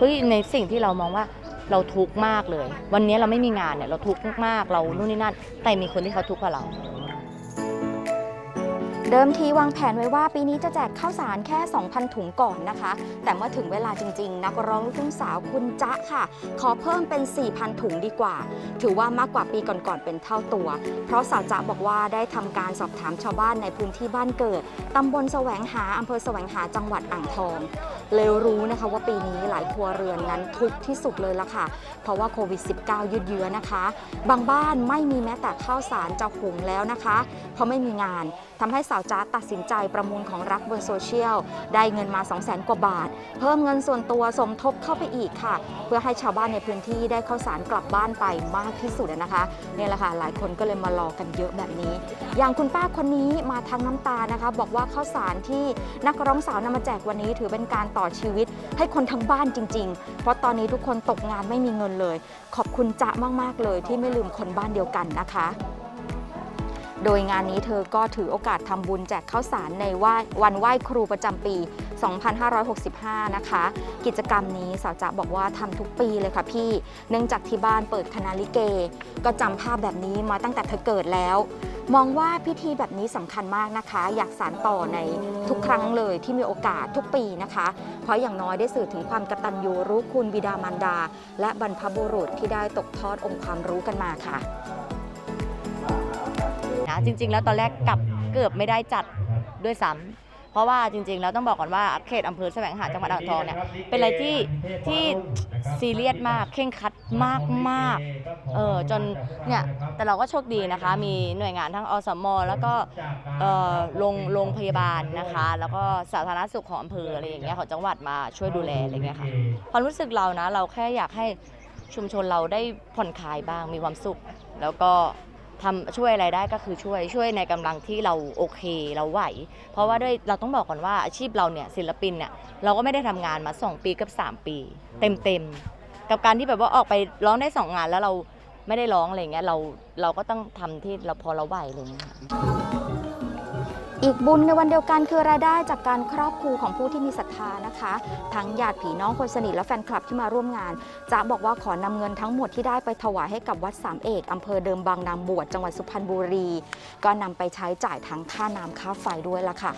เฮ้ยในสิ่งที่เรามองว่าเราทุกข์มากเลย วันนี้เราไม่มีงานเนี่ยเราทุกข์มากเรานู่นนี่นั่น แต่มีคนที่เขาทุกข์กว่าเรา เดิมทีวางแผนไว้ว่าปีนี้จะแจกข้าวสารแค่ 2,000 ถุงก่อนนะคะ แต่เมื่อถึงเวลาจริง ๆ นักร้องลูกทุ่งสาวคุณจ๊ะค่ะ ขอเพิ่มเป็น 4,000 ถุงดีกว่า ถือว่ามากกว่าปีก่อนๆเป็นเท่าตัว เพราะสาวจ๊ะบอกว่าได้ทำการสอบถามชาวบ้านในพื้นที่บ้านเกิดตำบลแสวงหาอำเภอแสวงหาจังหวัดอ่างทอง เลยรู้นะคะว่าปีนี้หลายครัวเรือนนั้นทุกข์ที่สุดเลยละค่ะ เพราะว่าโควิด -19 ยืดเยื้อนะคะ บางบ้านไม่มีแม้แต่ข้าวสารจะหุงแล้วนะคะ เพราะไม่มีงานทำให้สาวจ้าตัดสินใจประมูลของรักบนโซเชียล ได้เงินมา 2 0 0 0 0 0 กว่าบาท เพิ่มเงินส่วนตัวสมทบเข้าไปอีกค่ะ เพื่อให้ชาวบ้านในพื้นที่ได้ข้าวสารกลับบ้านไปมากที่สุดนะคะนี่แหละค่ะหลายคนก็เลยมารอกันเยอะแบบนี้ อย่างคุณป้าคนนี้มาทั้งน้ำตานะคะ บอกว่าข้าวสารที่นักร้องสาวนำมาแจกวันนี้ ถือเป็นการต่อชีวิตให้คนทั้งบ้านจริง ๆ เพราะตอนนี้ทุกคนตกงานไม่มีเงินเลย ขอบคุณจ๊ะมากๆเลยที่ไม่ลืมคนบ้านเดียวกันนะคะ โดยงานนี้เธอก็ถือโอกาสทำบุญแจกข้าวสารในว่าวันไหว้ครูประจำปี 2565 นะคะ กิจกรรมนี้สาวจ๊ะบอกว่าทำทุกปีเลยค่ะพี่ เนื่องจากที่บ้านเปิดคณะลิเก ก็จำภาพแบบนี้มาตั้งแต่เธอเกิดแล้ว มองว่าพิธีแบบนี้สำคัญมากนะคะ อยากสานต่อในทุกครั้งเลยที่มีโอกาสทุกปีนะคะ เพราะอย่างน้อยได้สื่อถึงความกตัญญูรู้คุณบิดามารดา และบรรพบุรุษที่ได้ตกทอดองค์ความรู้กันมาค่ะ นะ จริง ๆ แล้วตอนแรกกลับเกือบไม่ได้จัดด้วยซ้ำเพราะว่าจริง ๆ แล้วต้องบอกก่อนว่าเขตอำเภอแสวงหาจังหวัดอ่างทองเนี่ยเป็นอะไรที่ที่ซีเรียสมากเคร่งคัดมากมากๆเออจนเนี่ยแต่เราก็โชคดีนะคะ มีหน่วยงานทั้งอสมแล้วก็เออโรงโรงพยาบาลนะคะ แล้วก็สาธารณสุขของอำเภออะไรอย่างเงี้ยของจังหวัดมาช่วยดูแลอะไรเงี้ยค่ะความรู้สึกเรานะ เราแค่อยากให้ชุมชนเราได้ผ่อนคลายบ้างมีความสุข แล้วก็ ทำช่วยอะไรได้ก็คือช่วยช่วยในกำลังที่เราโอเคเราไหว เพราะว่าด้วยเราต้องบอกก่อนว่าอาชีพเราเนี่ยศิลปินเนี่ยเราก็ไม่ได้ทำงานมา 2 ปีกับ 3 ปีเต็มเต็มๆกับการที่แบบว่าออกไปร้องได้ 2 งานแล้วเราไม่ได้ร้องอะไรเงี้ยเราเราก็ต้องทำที่เราพอเราไหวอะไรเงี้ย อีกบุญในวันเดียวกันคือรายได้จากการครอบครูของผู้ที่มีศรัทธานะคะ ทั้งญาติผีน้องคนสนิทและแฟนคลับที่มาร่วมงาน จะบอกว่าขอนำเงินทั้งหมดที่ได้ไปถวายให้กับวัดสามเอกอำเภอเดิมบางนางบวชจังหวัดสุพรรณบุรี ก็นำไปใช้จ่ายทั้งค่าน้ำค่าไฟด้วยละค่ะ